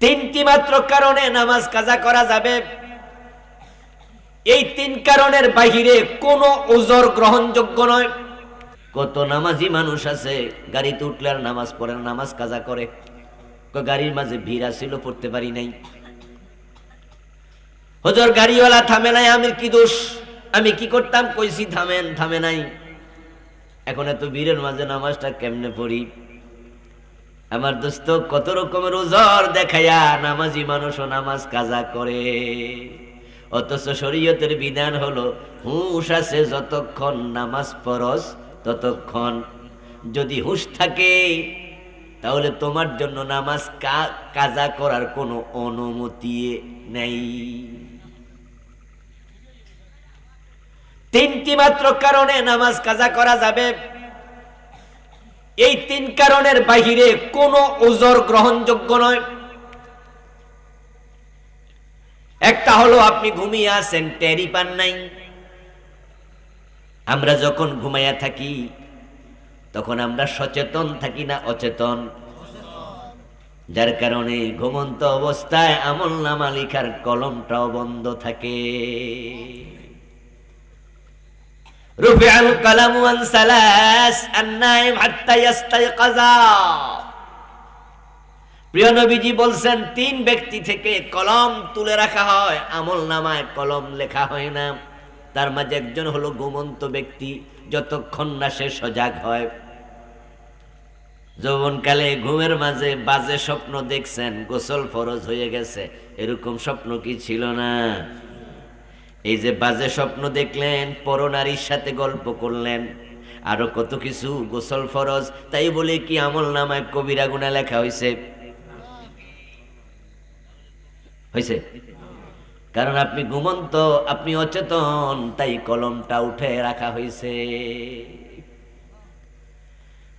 তিনটি মাত্র কারণে নামাজ কাজা করা যাবে। এই তিন কারণের বাহিরে কোনো ওজর গ্রহণযোগ্য নয়। কত নামাজি মানুষ আছে, গাড়িতে উঠলে আর নামাজ পড়ে নামাজ কাজা করে। গাড়ির মাঝে ভিড় আসছিল পড়তে পারি নাই। হজর, গাড়িওয়ালা থামে নাই আমি কি দোষ? আমি কি করতাম? কইছি, থামেন, থামে নাই। এখন এত ভিড়ের মাঝে নামাজটা কেমনে পড়ি? আমার দোস্ত, কত রকমের ওজর দেখায়া নামাজি মানুষও নামাজ কাজা করে। অথচ শরীয়তের বিধান হলো, হুঁশ আছে যতক্ষণ নামাজ পরস ততক্ষণ যদি হুঁশ থাকে, তাহলে তোমার জন্য নামাজ কাজা করার কোনো অনুমতি নেই। তিনটি মাত্র কারণে নামাজ কাজা করা যাবে। এই তিন কারণের বাহিরে কোনো ওজর গ্রহণযোগ্য নয়। একটা হলো আপনি ঘুমিয়ে আছেন টেরি পান নাই। আমরা যখন ঘুমাইয়া থাকি, তখন আমরা সচেতন থাকি না অচেতন। যার কারণে ঘুমন্ত অবস্থায় আমল নামা লিখার কলমটাও বন্ধ থাকে। رفع القلم عن ثلاث النائم حتى يستيقظ প্রিয় নবীজি বলছেন তিন ব্যক্তি থেকে কলম তুলে রাখা হয় আমল নামায় কলম লেখা হয় না তার মাঝে একজন হলো ঘুমন্ত ব্যক্তি যতক্ষণ না সে সজাগ হয় যৌবনকালে ঘুমের মাঝে বাজে স্বপ্ন দেখছেন গোসল ফরজ হয়ে গেছে এরকম স্বপ্ন কি ছিল না এই যে বাজে স্বপ্ন দেখলেন পরনারীর সাথে গল্প করলেন। আরও কত কিছু, গোসল ফরজ, তাই বলে কি আমল নামায় কবিরা গুণা লেখা হয়েছে হয়েছে কারণ আপনি ঘুমন্ত, আপনি অচেতন, তাই কলমটা উঠে রাখা হয়েছে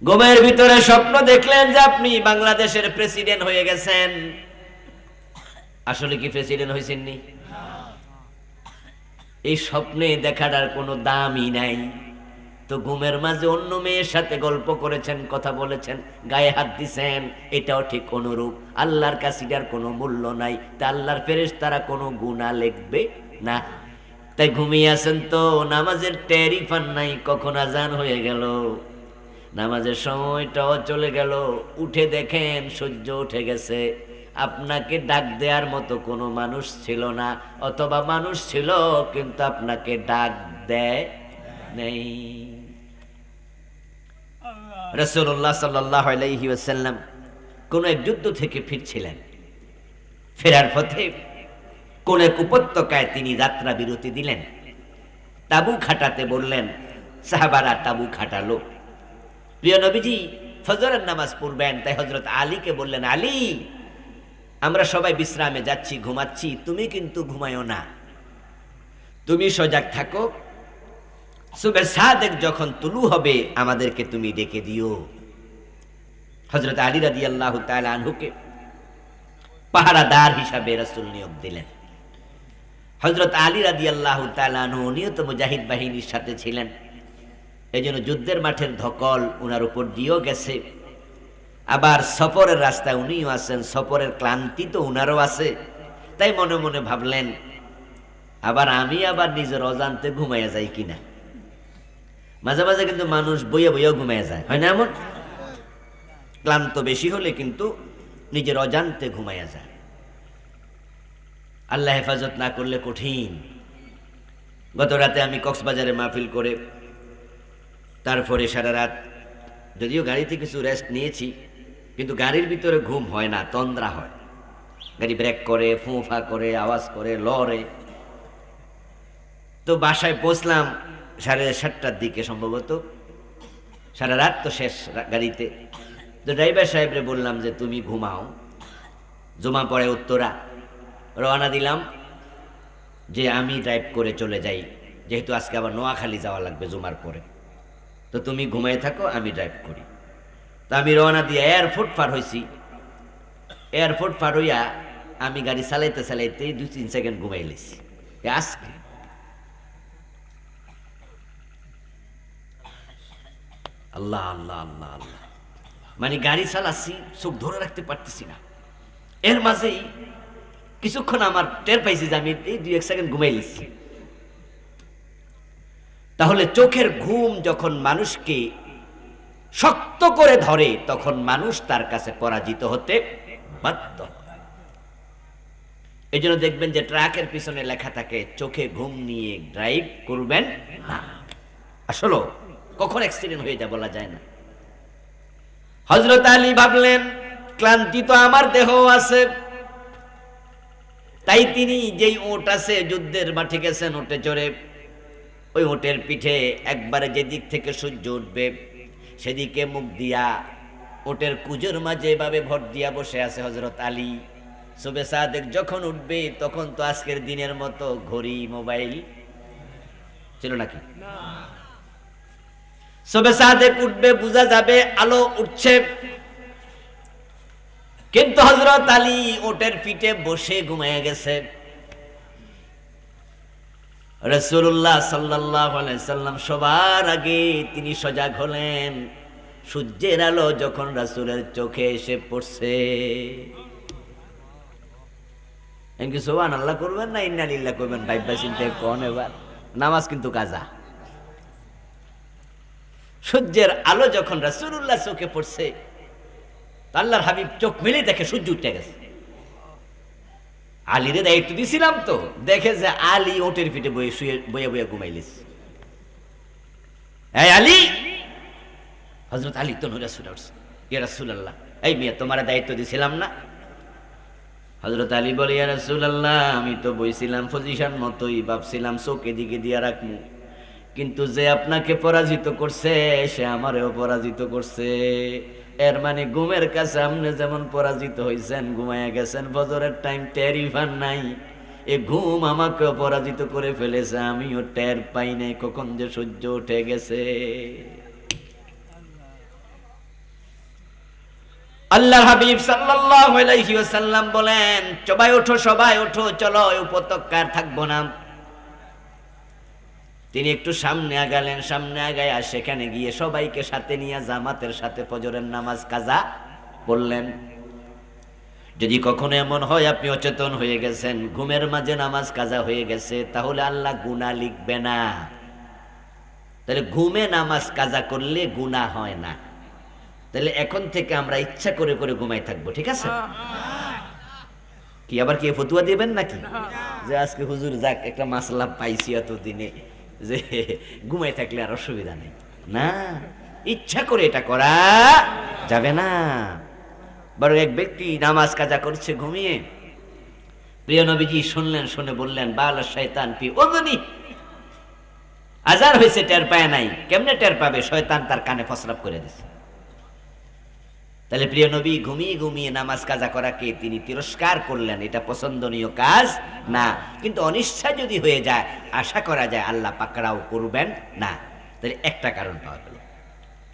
ঘুমের ভিতরে স্বপ্ন দেখলেন যে আপনি বাংলাদেশের প্রেসিডেন্ট হয়ে গেছেন। আসলে কি প্রেসিডেন্ট হয়েছেননি এই স্বপ্নে দেখাটার কোনো দামই নাই। তো ঘুমের মাঝে অন্য মেয়ের সাথে গল্প করেছেন, কথা বলেছেন, গায়ে হাত দিছেন, এটাও ঠিক অনুরূপ। আল্লাহর কাছে এটার কোনো মূল্য নাই। তা আল্লাহর ফেরেশ তারা কোনো গুণা লিখবে না। তাই ঘুমিয়ে আছেন তো, নামাজের টেরিফান নাই, কখন আজান হয়ে গেল? নামাজের সময়টাও চলে গেল, উঠে দেখেন সূর্য উঠে গেছে। আপনাকে ডাক দেওয়ার মতো কোনো মানুষ ছিল না, অথবা মানুষ ছিল কিন্তু আপনাকে ডাক দেয় নেই। রসুল্লাহ সাল্লাম কোন এক যুদ্ধ থেকে ফিরছিলেন। ফেরার পথে কোন এক উপত্যকায় তিনি যাত্রা বিরতি দিলেন। তাবু খাটাতে বললেন, সাহাবারা তাবু খাটালো। প্রিয় নবীজি ফজরের নামাজ পড়বেন, তাই হজরত আলীকে বললেন, আলী আমরা সবাই বিশ্রামে যাচ্ছি, ঘুমাচ্ছি, তুমি কিন্তু ঘুমায়ও না। তুমি সজাগ থাকো। সুবে সাদেক যখন তুলু হবে, আমাদেরকে তুমি ডেকে দিও। হজরত আলী রাদি আল্লাহ আনহুকে পাহারাদার হিসাবে রাসুল নিয়োগ দিলেন। হজরত আলী রাদি আল্লাহ আনহু উনিও তো মুজাহিদ বাহিনীর সাথে ছিলেন। এই জন্য যুদ্ধের মাঠের ধকল উনার উপর দিয়েও গেছে। আবার সফরের রাস্তায় উনিও আছেন, সফরের ক্লান্তি তো উনারও আছে। তাই মনে মনে ভাবলেন, আবার আমি আবার নিজের অজান্তে ঘুমাইয়া যাই কিনা? মাঝে মাঝে কিন্তু মানুষ বইয়া বইয়া ঘুমাইয়া যায়, হয় না এমন? ক্লান্ত বেশি হলে কিন্তু নিজের অজান্তে ঘুমাইয়া যায়। আল্লাহ হেফাজত না করলে কঠিন। গত রাতে আমি কক্সবাজারে মাহফিল করে, তারপরে সারা রাত যদিও গাড়িতে কিছু রেস্ট নিয়েছি কিন্তু গাড়ির ভিতরে ঘুম হয় না, তন্দ্রা হয়। গাড়ি ব্রেক করে, ফুঁফা করে, আওয়াজ করে, লড়ে। তো বাসায় পৌঁছলাম সাড়ে সাতটার দিকে সম্ভবত। সারা রাত তো শেষ গাড়িতে। তো ড্রাইভার সাহেবরে বললাম যে, তুমি ঘুমাও। জমা পড়ে উত্তরা। রওনা দিলাম যে, আমি ড্রাইভ করে চলে যাই। যেহেতু আজকে আবার নোয়াখালী যাওয়া লাগবে জুমার পরে। তো তুমি ঘুমাই থাকো, আমি ড্রাইভ করি। তো আমি রওনা দিয়ে এয়ারপোর্ট পার হয়েছি এয়ারপোর্ট পার হইয়া আমি গাড়ি চালাইতে চালাইতে দুই তিন সেকেন্ড ঘুমাই লেছি। আজকে। আল্লাহ আল্লাহ আল্লাহ আল্লাহ। মানে গাড়ি চালাচ্ছি, চোখ ধরে রাখতে পারতেছি না। এর মাঝেই কিছুক্ষণ আমার টের পাইছি যে আমি এই দুই এক সেকেন্ড ঘুমাই লিছি। তাহলে চোখের ঘুম যখন মানুষকে শক্ত করে ধরে, তখন মানুষ তার কাছে পরাজিত হতে বাধ্য। এই জন্য দেখবেন যে ট্রাকের পিছনে লেখা থাকে, চোখে ঘুম নিয়ে ড্রাইভ করবেন না। আসলে কখন অ্যাক্সিডেন্ট হয়ে যায় বলা যায় না। হজরত আলী ভাবলেন, ক্লান্তি তো আমার দেহ আছে। তাই তিনি যেই ওট আছে, যুদ্ধের মাঠে গেছেন ওটে চড়ে, ওই ওটের পিঠে একবারে যেদিক থেকে সূর্য উঠবে সেদিকে মুখ দিয়া ওটের কুজোর মাঝে এভাবে ভর দিয়া বসে আছে হজরত আলী। সুবে সাদেক যখন উঠবে, তখন তো আজকের দিনের মতো ঘড়ি, মোবাইল। ছিল নাকি? সবে সাদেক উঠবে, বোঝা যাবে আলো উঠছে। কিন্তু হজরত আলী ওটের পিঠে বসে ঘুমিয়ে গেছে। রসুল্লাহ সাল্লাহ সাল্লাম সবার আগে তিনি সজাগ হলেন। সূর্যের আলো যখন রাসুলের চোখে এসে পড়ছে। সোহান আল্লাহ করবেন না ইন্নালিল্লাহ করবেন? ভাইবা চিন্তা কন এবার। নামাজ কিন্তু কাজা। সূর্যের আলো যখন রাসুল্লাহ চোখে পড়ছে, আল্লাহর হাবিব চোখ মেলে দেখে সূর্য উঠে গেছে। আলীরে দায়িত্ব দিছিলাম তো। দেখে যে আলী ওটের পিঠে বয়ে শুয়ে, বয়ে বয়ে ঘুমাইলিস। এই আলী! হজরত আলী তো এই মেয়ে, তোমার দায়িত্ব দিছিলাম না? হজরত আলী বলে, ইয়া রাসুল আল্লাহ আমি তো বইছিলাম পজিশন মতোই, ভাবছিলাম চোখ এদিকে দিয়া রাখমু। কিন্তু যে আপনাকে পরাজিত করছে, সে আমারেও পরাজিত করছে। এর মানে ঘুমের কাছে আপনি যেমন পরাজিত হয়েছেন ঘুমাইয়া গেছেন বজরের টাইম টেরিফান নাই। এ ঘুম আমাকে পরাজিত করে ফেলেছে, আমিও টের পাই নাই কখন যে সূর্য উঠে গেছে। আল্লাহ হাবিব সাল্লাল্লাহু বলেন, সবাই ওঠো সবাই ওঠো, চলো উপত্যকার থাকব না। তিনি একটু সামনে আগালেন, সামনে আগায় সেখানে গিয়ে সবাইকে সাথে নিয়ে জামাতের সাথে ফজরের নামাজ কাজা বললেন যদি কখনো এমন হয় আপনি অচেতন হয়ে গেছেন, ঘুমের মাঝে নামাজ কাজা হয়ে গেছে, তাহলে আল্লাহ গুনাহ লিখবে না। তাহলে ঘুমে নামাজ কাজা করলে গুনাহ হয় না। তাহলে এখন থেকে আমরা ইচ্ছা করে করে ঘুমাই থাকব, ঠিক আছে? কি, আবার কি ফতুয়া দিবেন নাকি? যে আজকে হুজুর যাক, একটা মাসলা পাইছি এত দিনে যে ঘুমাই থাকলে আর অসুবিধা নেই। না, ইচ্ছা করে এটা করা যাবে না। বড় এক ব্যক্তি নামাজ কাজা করছে ঘুমিয়ে, প্রিয় নবীজি শুনলেন, শুনে বললেন, বালা শয়তান পি ওজনি আজার হয়েছে, টের পায় নাই। কেমনে টের পাবে? শয়তান তার কানে ফসরাপ করে দিছে। তাহলে প্রিয় নবী, ঘুমিয়ে ঘুমিয়ে নামাজ কাজা করাকে তিনি তিরস্কার করলেন। এটা পছন্দনীয় কাজ না, কিন্তু অনিচ্ছা যদি হয়ে যায়, আশা করা যায় আল্লাহ পাকড়াও করবেন না। তাহলে একটা কারণ পাওয়া